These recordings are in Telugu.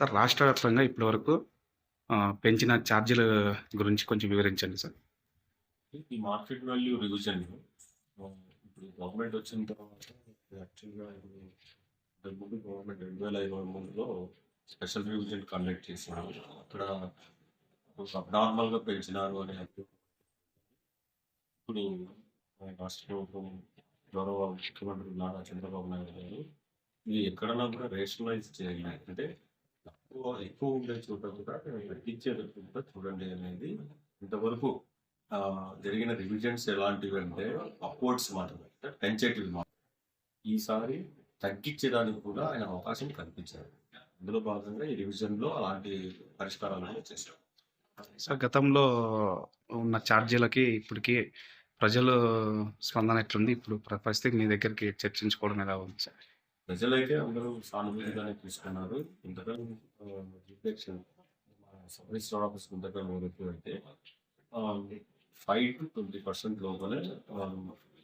సార్ రాష్ట్ర వ్యాప్తంగా ఇప్పటి వరకు పెంచిన ఛార్జీల గురించి కొంచెం వివరించండి సార్. ఈ మార్కెట్ వాల్యూ రివిజన్ ఇప్పుడు గవర్నమెంట్ వచ్చిన తర్వాత యాక్చువల్గా ముందు గవర్నమెంట్ రెండు వేల ఇరవై మూడులో స్పెషల్ రివిజన్ కండక్ట్ చేసినారు అక్కడ సబ్ నార్మల్గా పెంచినారు అని ఇప్పుడు రాష్ట్ర ప్రభుత్వం గౌరవ ముఖ్యమంత్రి నారా చంద్రబాబు నాయుడు గారు ఇది ఎక్కడన్నా కూడా రేషనలైజ్ చేయాలి అంటే ఎక్కువ ఎక్కువ ఉండే చోట కూడా తగ్గించేటట్టు కూడా చూడండి అనేది ఇంతవరకు జరిగిన రివిజన్స్ ఎలాంటివి అంటే అప్వర్డ్స్ మాత్రమే పెంచేటివి మాత్రమే ఈసారి తగ్గించడానికి కూడా ఆయన అవకాశం కల్పించారు. అందులో భాగంగా ఈ రివిజన్లో అలాంటి పరిష్కారాలు చేశారు. సార్ గతంలో ఉన్న ఛార్జీలకి ఇప్పటికి ప్రజలు స్పందన ఎట్లుంది? ఇప్పుడు ప్ర- పరిస్థితి మీ దగ్గరికి చర్చించుకోవడం ఎలా ఉంది సార్? ప్రజలైతే అందరూ సానుభూతిగానే తీసుకున్నారు. ఇంతగా రిఫ్లెక్షన్ ఆఫీస్ ఇంతగా వరకు అయితే ఫైవ్ టు ట్వంటీ పర్సెంట్ లోపలే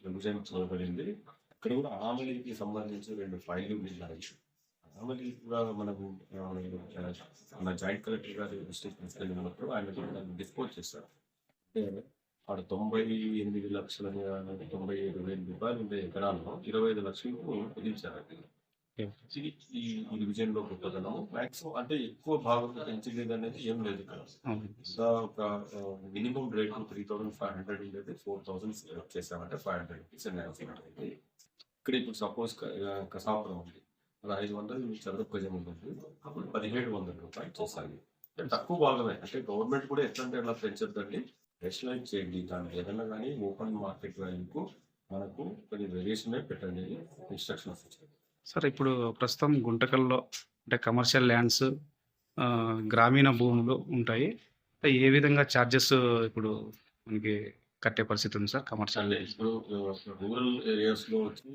విభజన చేయబడింది. ఇక్కడ కూడా అనామలీకి సంబంధించి రెండు ఫైళ్ళు ఉన్నాయి. అనామలీ కూడా మనకు మన జాయింట్ కలెక్టర్ గారి దృష్టికి తీసుకెళ్ళినప్పుడు ఆయన డిస్పోజ్ చేస్తారు అంటే ఆడ తొంభై ఎనిమిది లక్షల తొంభై ఏడు వేల రూపాయలు ఉండే ఎకరాల్లో ఇరవై ఐదు లక్షలకు కుదించారు ఇది ఈ డివిజన్లో గొప్పతనం మాక్సిమం అంటే ఎక్కువ భాగం పెంచలేదు అనేది ఏం లేదు ఇక్కడ. ఒక minimum rate three thousand five hundred ఉండేది. ఫోర్ థౌసండ్ చేసామంటే ఫైవ్ హండ్రెడ్ రూపీస్ ఇక్కడ ఇప్పుడు సపోజ్ కసాపురం ఉంది. అది ఐదు వందలు చదరపు గజం ఉంటుంది అప్పుడు పదిహేడు వందల రూపాయలు చేసాలి అంటే తక్కువ భాగమే. అంటే గవర్నమెంట్ కూడా ఎట్లంటే అలా పెంచొద్దండి. రేషనలైజ్ చేయండి. దాన్ని ఏదైనా కానీ ఓపెన్ మార్కెట్ వాల్యూకు మనకు కొన్ని వేరియేషన్ పెట్టండి ఇన్స్ట్రక్షన్స్ ఇచ్చారు. సార్ ఇప్పుడు ప్రస్తుతం గుంటకల్లో అంటే కమర్షియల్ ల్యాండ్స్ గ్రామీణ భూములు ఉంటాయి. ఏ విధంగా ఛార్జెస్ ఇప్పుడు మనకి కట్టే పరిస్థితి ఉంది సార్ కమర్షియల్ ఇప్పుడు రూరల్ ఏరియాస్లో వచ్చి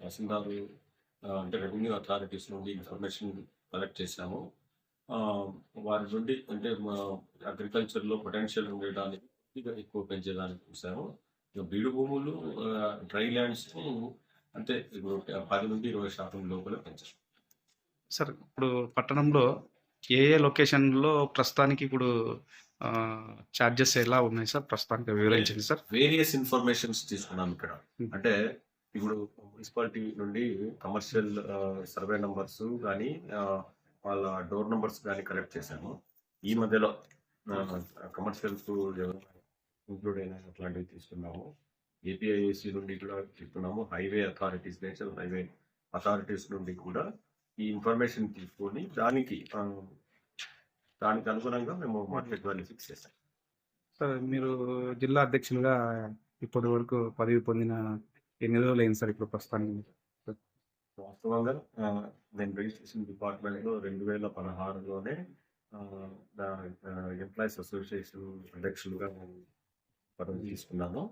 తహసీల్దారు అంటే రెవెన్యూ అథారిటీస్ నుండి ఇన్ఫర్మేషన్ కలెక్ట్ చేశాము. వారి నుండి అంటే అగ్రికల్చర్లో పొటెన్షియల్ ఉండడానికి ఎక్కువ పెంచేదానికి చూసాము. ఇక బీడు భూములు డ్రై ల్యాండ్స్ అంటే ఇప్పుడు పది నుండి ఇరవై శాతం లోపల పెంచారు. సార్ ఇప్పుడు పట్టణంలో ఏ ఏ లొకేషన్లో ప్రస్తుతానికి ఇప్పుడు ఛార్జెస్ ఎలా ఉన్నాయి సార్? ప్రస్తుతానికి వివరించండి సార్. వేరియస్ ఇన్ఫర్మేషన్స్ తీసుకున్నాం ఇక్కడ. అంటే ఇప్పుడు మున్సిపాలిటీ నుండి కమర్షియల్ సర్వే నంబర్స్ కానీ వాళ్ళ డోర్ నంబర్స్ కానీ కలెక్ట్ చేశాము. ఈ మధ్యలో కమర్షియల్ ఇంక్లూడ్ అయిన అట్లాంటివి తీసుకున్నాము. ఏపీఐఏసి నుండి కూడా తీసుకున్నాము highway authorities national highway authorities నుండి కూడా ఈ ఇన్ఫర్మేషన్ తీసుకొని దానికి దానికి అనుగుణంగా మేము మార్కెట్ వాల్యూ ఫిక్స్ చేస్తాం సార్ మీరు జిల్లా అధ్యక్షులుగా ఇప్పటి వరకు పదవి పొందిన ఎన్ని రోజులు అయింది సార్ ఇప్పుడు ప్రస్తుతానికి? వాస్తవంగా నేను రిజిస్ట్రేషన్ డిపార్ట్మెంట్లో రెండు వేల పదహారులోనే ఎంప్లాయీస్ అసోసియేషన్ అధ్యక్షులుగా నేను పదవి తీసుకున్నాను.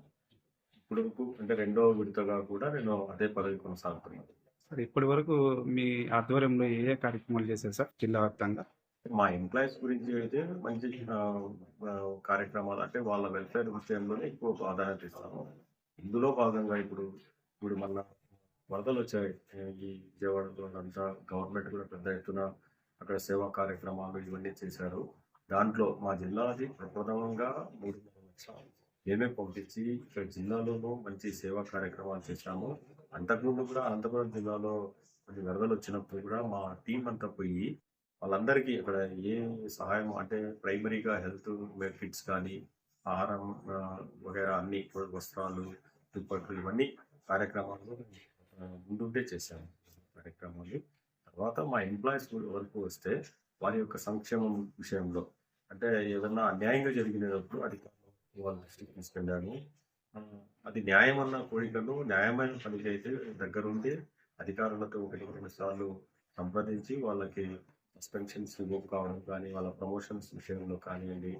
ఇప్పుడు అంటే రెండో విడతగా కూడా నేను అదే పదవి కొనసాగుతున్నాను. సార్ ఇప్పటి వరకు మీ ఆధ్వర్యంలో ఏ ఏ కార్యక్రమాలు చేశారు సార్ జిల్లా వ్యాప్తంగా? మా ఎంప్లాయీస్ గురించి అయితే మంచి కార్యక్రమాలు అంటే వాళ్ళ వెల్ఫేర్ విషయంలోనే ఎక్కువ ప్రాధాన్యత ఇస్తాము. ఇందులో భాగంగా ఇప్పుడు ఇప్పుడు మన వరదలు వచ్చాయి. ఈ విజయవాడలో అంతా గవర్నమెంట్ కూడా పెద్ద ఎత్తున అక్కడ సేవా కార్యక్రమాలు ఇవన్నీ చేశారు. దాంట్లో మా జిల్లాది ప్రప్రథమంగా మూడు లక్షలు మేమే పంపించి ఇక్కడ జిల్లాలోనూ మంచి సేవా కార్యక్రమాలు చేశాము. అంతకుముందు కూడా అనంతపురం జిల్లాలో కొన్ని వరదలు వచ్చినప్పుడు కూడా మా టీం అంతా పోయి వాళ్ళందరికీ ఇక్కడ ఏ సహాయం అంటే ప్రైమరీగా హెల్త్ కిట్స్ కానీ ఆహారం ఆ, వగైరా అన్ని వస్త్రాలు దుప్పట్లు ఇవన్నీ కార్యక్రమాలు ముందుంటే చేశాము. కార్యక్రమాలు. తర్వాత మా ఎంప్లాయీస్ వరకు వస్తే వారి యొక్క సంక్షేమం విషయంలో అంటే ఏదన్నా అన్యాయంగా జరిగినప్పుడు అది వాళ్ళ దృష్టికి తీసుకెళ్ళాను అది న్యాయం అన్న కోరికను న్యాయమైన పనికి అయితే దగ్గరుండి అధికారులతో ఒకటి రెండు సార్లు సంప్రదించి వాళ్ళకి సస్పెన్షన్స్ రిమూవ్ కావడం కానీ వాళ్ళ ప్రమోషన్స్ విషయంలో కానివ్వండి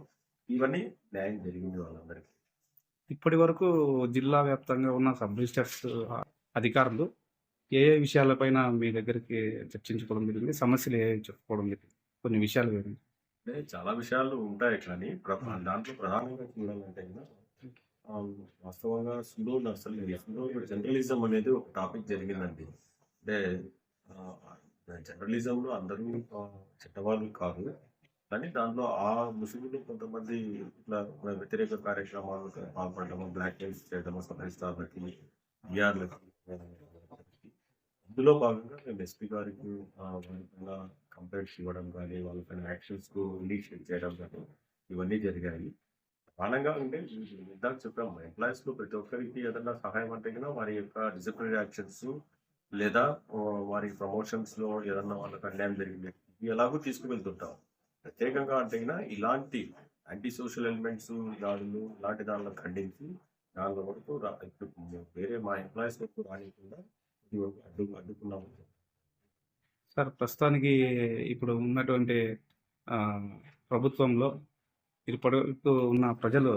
ఇవన్నీ న్యాయం జరిగింది వాళ్ళందరికీ ఇప్పటి వరకు జిల్లా వ్యాప్తంగా ఉన్న సబ్ రిజిస్టర్స్ అధికారులు ఏ ఏ విషయాలపైన మీ దగ్గరికి చర్చించుకోవడం జరిగింది సమస్యలు ఏ చెప్పుకోవడం జరిగింది కొన్ని విషయాలు వివరించండి. అంటే చాలా విషయాలు ఉంటాయి ప్ర- దాంట్లో ప్రధానంగా చూడాలంటే వాస్తవంగా సులో అసలు సులో జర్నలిజం అనేది ఒక టాపిక్ జరిగిందండి. అంటే జర్నలిజంలో అందరూ ఆ, చెడ్డవాళ్ళు కాదు. కానీ దాంట్లో ఆ ముసుగులో కొంతమంది ఇట్లా వ్యతిరేక కార్యక్రమాలు పాల్పడము బ్లాక్ మెయిల్స్ చేయడము సభ్యస్థాపకి బిఆర్లకి ఇందులో భాగంగా మేము ఎస్పీ గారికి కంప్లైంట్స్ ఇవ్వడం కానీ వాళ్ళపైన యాక్షన్స్కు ఇనిషియేట్ చేయడం కానీ ఇవన్నీ జరిగాయి. ప్రధానంగా అంటే ఇందాక చెప్పాము ఎంప్లాయీస్లో ప్రతి ఒక్కరికి ఏదైనా సహాయం అంటే కనుక వారి యొక్క డిసిప్లినరీ యాక్షన్స్ లేదా వారి ప్రమోషన్స్లో ఏదన్నా వాళ్ళకి అన్యాయం జరిగింది ఇవి ఎలాగో తీసుకువెళ్తుంటాం. ప్రత్యేకంగా అంటే ఇలాంటి యాంటీ సోషల్ ఎలిమెంట్స్ దాడులు ఇలాంటి దానిలో ఖండించి దానిలో వరకు వేరే మా ఎంప్లాయీస్ వరకు రానికుండా అడ్డు అడ్డుకున్నాము సార్ ప్రస్తుతానికి ఇప్పుడు ఉన్నటువంటి ఆ, ప్రభుత్వంలో ఇప్పటివరకు ఉన్న ప్రజలు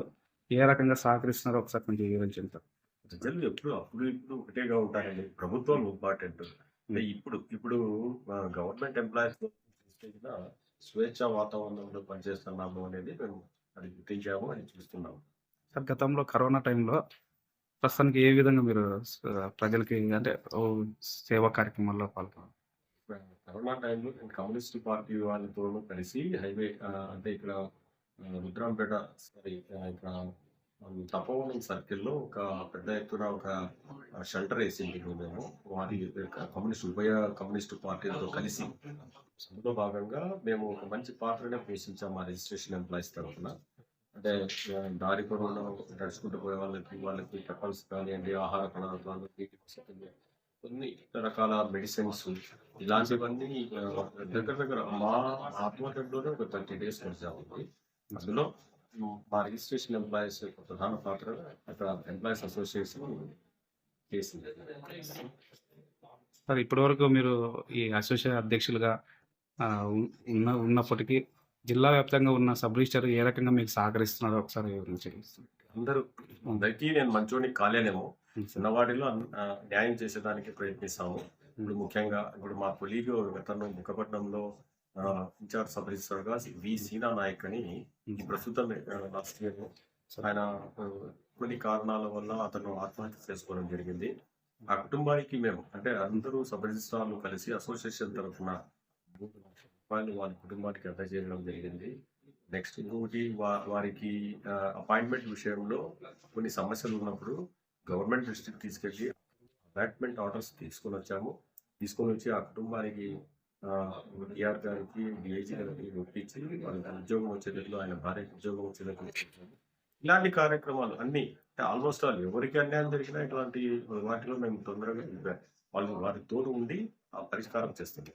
ఏ రకంగా సహకరిస్తున్నారో ఒకసారి కొంచెం వివరించండి సార్ ప్రజలు ఎప్పుడు అప్పుడు ఇప్పుడు ఒకటేగా ఉంటారండి ప్రభుత్వం ఇంపార్టెంట్ ఇప్పుడు ఇప్పుడు గవర్నమెంట్ ఎంప్లాయీస్ స్వేచ్ఛ వాతావరణంలో పనిచేస్తున్నాము అనేది మేము అది గుర్తించాము అని చూస్తున్నాము. సార్ గతంలో కరోనా టైంలో ప్రస్తుతానికి ఏ విధంగా మీరు ప్రజలకి అంటే సేవా కార్యక్రమాల్లో పాల్గొన్నారు? కరోనా టైంలో నేను కమ్యూనిస్ట్ పార్టీ వాళ్ళతో కలిసి హైవే అంటే ఇక్కడ రుద్రాంపేట సారీ ఇక్కడ తపోవనం సర్కిల్లో ఒక పెద్ద ఎత్తున ఒక షెల్టర్ వేసింది మేము. వారి కమ్యూనిస్ట్ ఉభయ కమ్యూనిస్ట్ పార్టీలతో కలిసి. అందులో భాగంగా మేము ఒక మంచి పాత్రనే పోషించాము మా రిజిస్ట్రేషన్ ఎంప్లాయీస్ తరఫున. అంటే దారి పొడవునా నడుచుకుంటూ పోయే వాళ్ళకి వాళ్ళకి టెపల్స్ కానివ్వండి ఆహార పదార్థాలు నీటి వసతులు కొన్ని రకాల మెడిసిన్స్ ఇలాంటివన్నీ దగ్గర దగ్గర మా ఆత్మహత్యలోనే ఒక థర్టీ డేస్ నడిచాము అందులో మ్, రిజిస్ట్రేషన్ ఎంప్లాయీస్ యొక్క ప్రధాన పాత్ర అక్కడ ఎంప్లాయీస్ అసోసియేషన్ చేసింది సార్ ఇప్పటివరకు మీరు ఈ అసోసియేషన్ అధ్యక్షులుగా ఉన్న ఉన్నప్పటికీ జిల్లా వ్యాప్తంగా ఉన్న సబ్ రిజిస్టర్ ఏ రకంగా మీకు సహకరిస్తున్నారో ఒకసారి అందరూ అందరికీ నేను మంచోని కాలేనేమో. చిన్నవాటిలో అన్- ఆ, న్యాయం చేసేదానికి ప్రయత్నిస్తాము. ఇప్పుడు ముఖ్యంగా ఇప్పుడు మా కొలీగ్ గతంలో ముఖపట్నంలో in charge sub V Seena Naik అని ఈ ప్రస్తుతం లాస్ట్ ఇయర్ ఆయన కొన్ని కారణాల వల్ల అతను ఆత్మహత్య చేసుకోవడం జరిగింది. ఆ కుటుంబానికి మేము అంటే అందరూ సబ్ రిజిస్ట్రార్లు కలిసి అసోసియేషన్ తరఫున రూపాయలు వాళ్ళ కుటుంబానికి అందజేయడం జరిగింది. నెక్స్ట్ ఇంకొకటి వారికి అపాయింట్మెంట్ విషయంలో కొన్ని సమస్యలు ఉన్నప్పుడు గవర్నమెంట్ దృష్టికి తీసుకెళ్ళి అపాయింట్మెంట్ ఆర్డర్స్ తీసుకొని వచ్చాము. తీసుకొని వచ్చి ఆ కుటుంబానికి టీఆర్ గారికి డిఐజీ గారికి ఒప్పించి వాళ్ళకి ఉద్యోగం వచ్చేటట్లు ఆయన భార్యకి ఉద్యోగం వచ్చేటట్లు ఇలాంటి కార్యక్రమాలు అన్ని ఆల్మోస్ట్ ఆల్ ఎవరికి అన్యాయం జరిగినా ఇటువంటి వాటిలో మేము తొందరగా వాళ్ళు వారి తోడు ఉండి పరిష్కారం చేస్తుంది